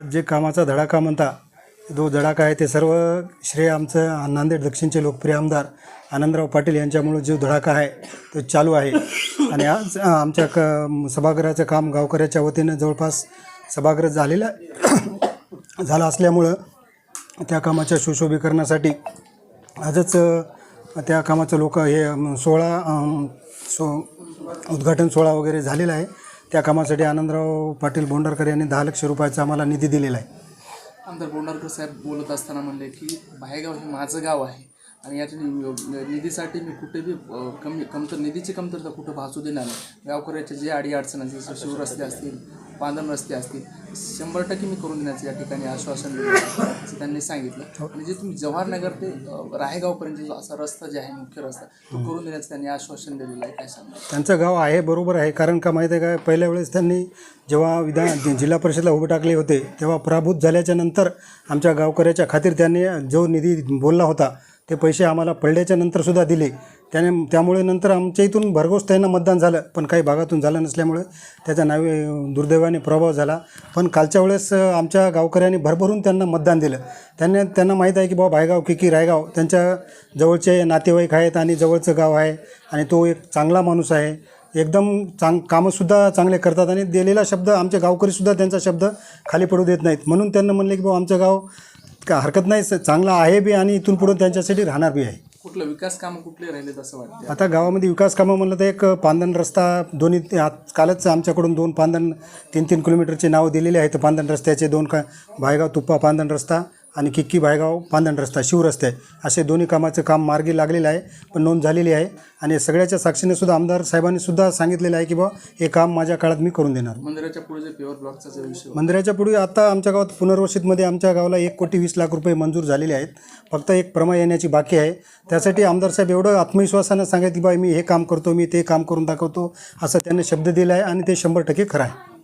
जे कामाचा धडाका म्हणता जो धडाका आहे ते सर्व श्रेय आमचं नांदेड दक्षिणचे लोकप्रिय आमदार आनंदराव पाटील यांच्यामुळे जो धडाका आहे तो चालू आहे. आणि आज आमच्या क सभागृहाचं काम गावकऱ्याच्या वतीनं जवळपास सभागृह झालेलं झालं असल्यामुळं त्या कामाच्या सुशोभीकरणासाठी आजच त्या कामाचं लोक हे सोहळा सो उद्घाटन सोहळा वगैरे झालेला आहे. त्या कामासाठी आनंदराव पाटील बोंडारकर यांनी दहा लक्ष रुपयाचा आम्हाला निधी दिलेला आहे. आमदार बोंडारकर साहेब बोलत असताना म्हणले की बाहेगाव हे माझं गाव आहे आणि याच्या नि- निधीसाठी मी कुठे बी अ, कमी कमतर निधीची कमतरता कुठं भासू देणार नाही. गावकऱ्याच्या जे अडी अडचण असतील शिवरस्ते असतील पांधन रस्ते असतील शंभर टक्के मी करून देण्याचं या ठिकाणी आश्वासन दिलं. त्यांनी सांगितलं. आणि जे तुम्ही जवाहरनगर ते राहेगावपर्यंत जो असा रस्ता जे आहे मुख्य रस्ता तो करून देण्याचं त्यांनी आश्वासन दिलेलं आहे. काय सांगणार? त्यांचं गाव आहे बरोबर आहे. कारण का माहिती आहे का पहिल्या वेळेस त्यांनी जेव्हा विधान जिल्हा परिषदला उभे टाकले होते तेव्हा पराभूत झाल्याच्यानंतर आमच्या गावकऱ्याच्या खातीर त्यांनी जो निधी बोलला होता ते पैसे आम्हाला पडल्याच्या नंतरसुद्धा दिले. त्याने त्यामुळे नंतर आमच्या इथून भरघोस त्यांना मतदान झालं. पण काही भागातून झालं नसल्यामुळे त्याचा नावे दुर्दैवाने प्रभाव झाला. पण कालच्या वेळेस आमच्या गावकऱ्यांनी भरभरून त्यांना मतदान दिलं. त्यांनी त्यांना माहीत आहे की बाबा भायगाव की की रायगाव त्यांच्या जवळचे नातेवाईक आहेत आणि जवळचं गाव आहे आणि तो एक चांगला माणूस आहे. एकदम चांग कामंसुद्धा चांगले करतात आणि दिलेला शब्द आमचे गावकरीसुद्धा त्यांचा शब्द खाली पडू देत नाहीत. म्हणून त्यांना म्हणले की बाबा आमचं गाव का हरकत नाही चांगलं आहे बी आणि इथून पुढून त्यांच्यासाठी राहणार बी आहे. कुठलं विकास काम कुठले राहिलेत असं वाटतं आता गावामध्ये विकास कामं म्हणलं तर एक पांदन रस्ता दोन्ही ते आत- कालच आमच्याकडून दोन पांदन तीन तीन किलोमीटरचे नाव दिलेले आहेत. पांदन रस्त्याचे दोन का भायगाव तुप्पा पांदन रस्ता आणि किक्की भायगाव पांदन रस्ता शिवरस्ते असे दोन्ही कामाचं काम मार्गी लागलेलं आहे पण नोंद झालेली आहे. आणि सगळ्याच्या साक्षीने सुद्धा आमदार साहेबांनी सुद्धा सांगितलेलं आहे की बा हे काम माझ्या काळात मी करून देणार. मंदिराच्या पुढे जे पेवर ब्लॉकचा जो विषय मंदिराच्या पुढे आता आमच्या गावात पुनर्वसितमध्ये आमच्या गावाला एक कोटी वीस लाख रुपये मंजूर झालेले आहेत. फक्त एक प्रमा येण्याची बाकी आहे. त्यासाठी आमदार साहेब एवढं आत्मविश्वासानं सांगत की बा मी हे काम करतो मी ते काम करून दाखवतो असं त्यांनी शब्द दिला आहे आणि ते शंभर टक्के खरं आहे.